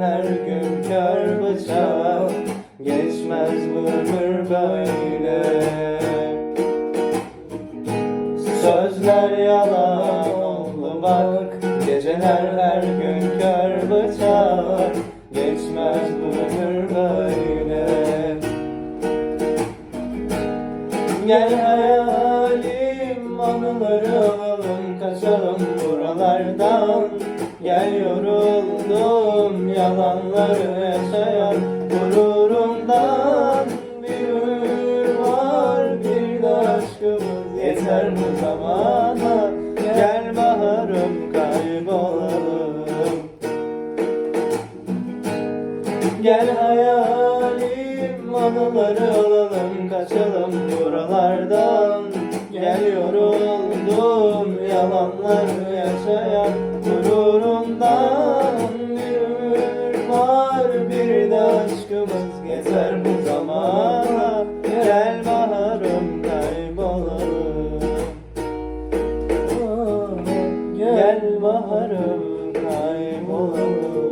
her gün kör bıçak Geçmez bu ömür böyle. Sözler yalan oldu bak Geceler her gün kör bıçak Geçmez bu ömür böyle. Gel hayalim anıları alalım Kaçalım buralardan Gel yoruldum yalanları yaşayan Gururumdan bir ömür var Bir de aşkımız yeter bu zamana. Gel baharım kaybolalım. Gel hayalim anıları alalım Kaçalım buralardan. Gel yoruldum yalanları yaşayan aşkımız yeter bu zamana Gel baharım kaybolalım. Gel baharım kaybolalım